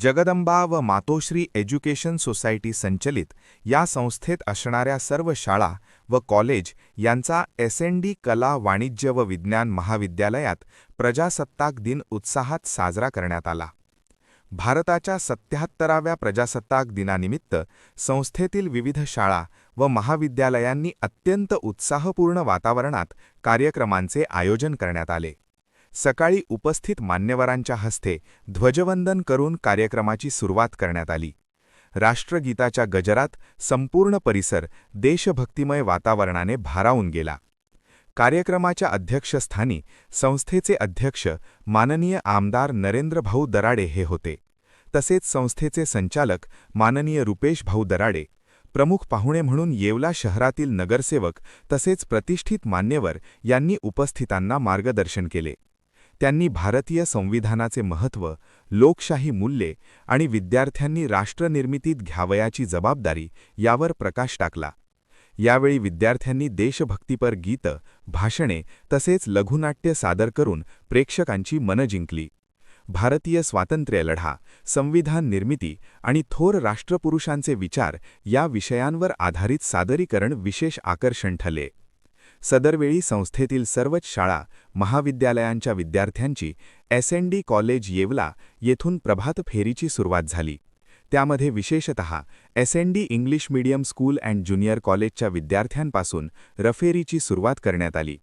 जगदंबा व मातोश्री education society संचलित या संस्थेत असणाऱ्या सर्व शाळा व कॉलेज यांचा एस एन डी कला वाणिज्य व विज्ञान महाविद्यालयात प्रजासत्ताक दिन उत्साहात साजरा करण्यात आला. भारताच्या सत्याहत्तराव्या प्रजासत्ताक दिनानिमित्त संस्थेतील विविध शाळा व महाविद्यालयांनी अत्यंत उत्साहपूर्ण वातावरणात कार्यक्रमांचे आयोजन करण्यात आले. सकाळी उपस्थित मान्यवरांच्या हस्ते ध्वजवंदन करून कार्यक्रमाची सुरुवात करण्यात आली. राष्ट्रगीताच्या गजरात संपूर्ण परिसर देशभक्तिमय वातावरणाने भारावून गेला. कार्यक्रमाच्या अध्यक्षस्थानी संस्थेचे अध्यक्ष माननीय आमदार नरेंद्रभाऊ दराडे हे होते. तसेच संस्थेचे संचालक माननीय रुपेश भाऊ दराडे प्रमुख पाहुणे म्हणून येवला शहरातील नगरसेवक तसेच प्रतिष्ठित मान्यवर यांनी उपस्थितांना मार्गदर्शन केले. त्यांनी भारतीय संविधानाचे महत्त्व लोकशाही मूल्ये आणि विद्यार्थ्यांनी राष्ट्रनिर्मितीत घ्यावयाची जबाबदारी यावर प्रकाश टाकला. यावेळी विद्यार्थ्यांनी देशभक्तीपर गीतं भाषणे तसेच लघुनाट्य सादर करून प्रेक्षकांची मनं जिंकली. भारतीय स्वातंत्र्यलढा संविधान निर्मिती आणि थोर राष्ट्रपुरुषांचे विचार या विषयांवर आधारित सादरीकरण विशेष आकर्षण ठरले. सदरवेळी संस्थेतील सर्वच शाळा महाविद्यालयांच्या विद्यार्थ्यांची S N D college Yeola येथून प्रभात फेरीची सुरुवात झाली. त्यामध्ये विशेषतः S N D English medium school and junior कॉलेजच्या विद्यार्थ्यांपासून रफेरीची सुरुवात करण्यात आली.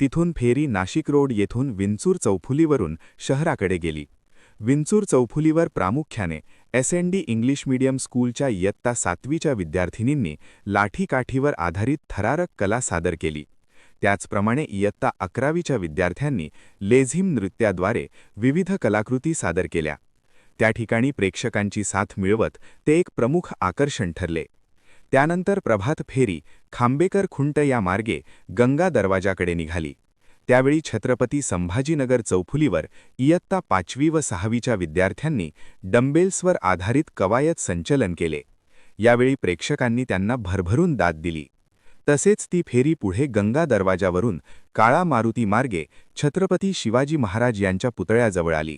तिथून फेरी नाशिक रोड येथून विंचूर चौफुलीवरून शहराकडे गेली. विंचूर चौफुलीवर प्रामुख्याने S N D English medium स्कूलच्या इयत्ता सातवीच्या विद्यार्थिनींनी लाठीकाठीवर आधारित थरारक कला सादर केली. त्याचप्रमाणे इयत्ता अकरावीच्या विद्यार्थ्यांनी लेझिम नृत्याद्वारे विविध कलाकृती सादर केल्या. त्या ठिकाणी प्रेक्षकांची साथ मिळवत ते एक प्रमुख आकर्षण ठरले. त्यानंतर प्रभात फेरी खांबेकर खुंट या मार्गे गंगा दरवाजाकडे निघाली. त्यावेळी छत्रपती संभाजीनगर चौफुलीवर इयत्ता पाचवी व सहावीच्या विद्यार्थ्यांनी डंबेल्सवर आधारित कवायत संचलन केले. यावेळी प्रेक्षकांनी त्यांना भरभरून दाद दिली. तसेच ती फेरी पुढे गंगा दरवाजावरून काळा मारुती मार्गे छत्रपती शिवाजी महाराज यांच्या पुतळ्याजवळ आली.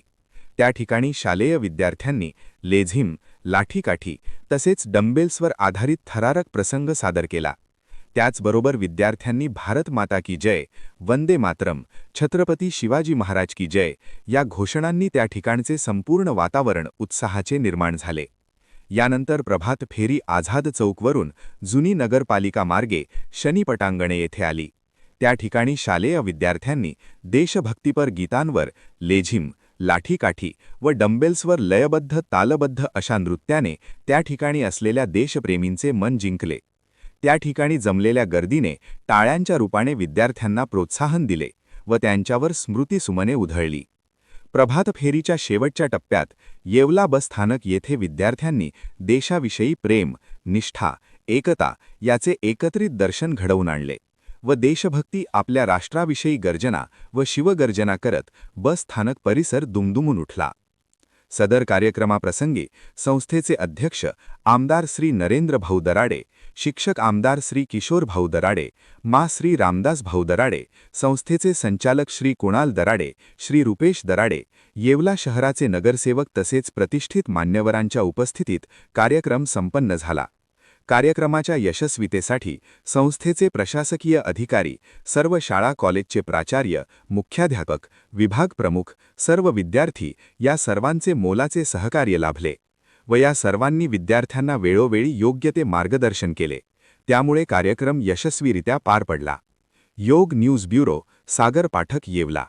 त्या ठिकाणी शालेय विद्यार्थ्यांनी लेझिम लाठीकाठी तसेच डंबेल्सवर आधारित थरारक प्रसंग सादर केला. त्याचबरोबर विद्यार्थ्यांनी भारत माता की जय वंदे मातरम छत्रपती शिवाजी महाराज की जय या घोषणांनी त्या ठिकाणचे संपूर्ण वातावरण उत्साहाचे निर्माण झाले. यानंतर प्रभात फेरी आझाद चौकवरून जुनी नगरपालिका मार्गे शनीपटांगणे येथे आली. त्या ठिकाणी शालेय विद्यार्थ्यांनी देशभक्तीपर गीतांवर लेझिम लाठीकाठी व डंबेल्सवर लयबद्ध तालबद्ध अशा नृत्याने त्या ठिकाणी असलेल्या देशप्रेमींचे मन जिंकले. त्या ठिकाणी जमलेल्या गर्दीने टाळ्यांच्या रूपाने विद्यार्थ्यांना प्रोत्साहन दिले व त्यांच्यावर स्मृतिसुमने उधळली. प्रभात फेरीच्या शेवटच्या टप्प्यात येवला बस स्थानक येथे विद्यार्थ्यांनी देशाविषयी प्रेम निष्ठा एकता याचे एकत्रित दर्शन घडवून आणले व देशभक्ती आपल्या राष्ट्राविषयी गर्जना व शिवगर्जना करत बस स्थानक परिसर दुमदुमून उठला. सदर कार्यक्रमाप्रसंगी संस्थेचे अध्यक्ष आमदार श्री नरेंद्र भाऊ दराडे शिक्षक आमदार श्री किशोर भाऊ दराडे मा श्री रामदास भाऊ दराडे संस्थेचे संचालक श्री कुणाल दराडे श्री रुपेश दराडे येवला शहराचे नगरसेवक तसेच प्रतिष्ठित मान्यवरांच्या उपस्थितीत कार्यक्रम संपन्न झाला. कार्यक्रमाच्या यशस्वीतेसाठी संस्थेचे प्रशासकीय अधिकारी सर्व शाळा कॉलेजचे प्राचार्य मुख्याध्यापक विभाग प्रमुख सर्व विद्यार्थी या सर्वांचे मोलाचे सहकार्य लाभले. व या सर्वांनी विद्यार्थ्यांना वेळोवेळी योग्य ते मार्गदर्शन केले. त्यामुळे कार्यक्रम यशस्वीरित्या पार पडला. योग न्यूज ब्युरो सागर पाठक येवला.